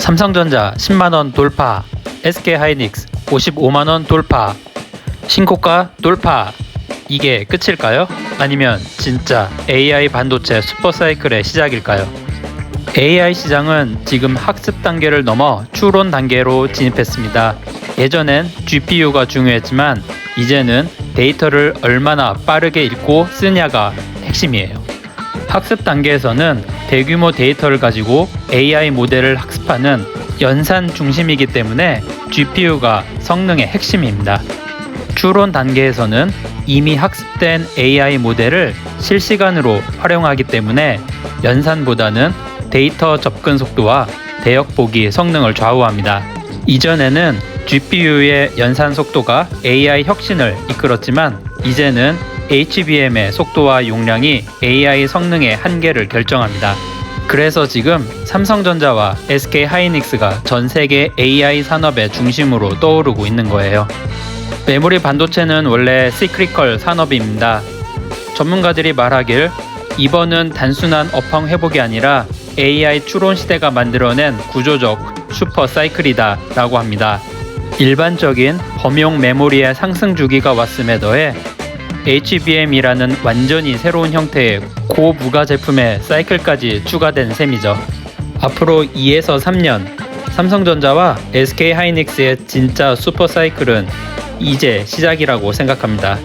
삼성전자 10만원 돌파, SK하이닉스 55만원 돌파, 신고가 돌파. 이게 끝일까요? 아니면 진짜 AI 반도체 슈퍼사이클의 시작일까요? AI 시장은 지금 학습 단계를 넘어 추론 단계로 진입했습니다. 예전엔 GPU가 중요했지만 이제는 데이터를 얼마나 빠르게 읽고 쓰냐가 핵심이에요. 학습 단계에서는 대규모 데이터를 가지고 AI 모델을 학습하는 연산 중심이기 때문에 GPU가 성능의 핵심입니다. 추론 단계에서는 이미 학습된 AI 모델을 실시간으로 활용하기 때문에 연산보다는 데이터 접근 속도와 대역 보기 성능을 좌우합니다. 이전에는 GPU의 연산 속도가 AI 혁신을 이끌었지만 이제는 HBM의 속도와 용량이 AI 성능의 한계를 결정합니다. 그래서 지금 삼성전자와 SK 하이닉스가 전 세계 AI 산업의 중심으로 떠오르고 있는 거예요. 메모리 반도체는 원래 시크리컬 산업입니다. 전문가들이 말하길 이번은 단순한 업황 회복이 아니라 AI 추론 시대가 만들어낸 구조적 슈퍼 사이클이다 라고 합니다. 일반적인 범용 메모리의 상승 주기가 왔음에 더해 HBM이라는 완전히 새로운 형태의 고부가 제품의 사이클까지 추가된 셈이죠. 앞으로 2에서 3년 삼성전자와 SK 하이닉스의 진짜 슈퍼 사이클은 이제 시작이라고 생각합니다.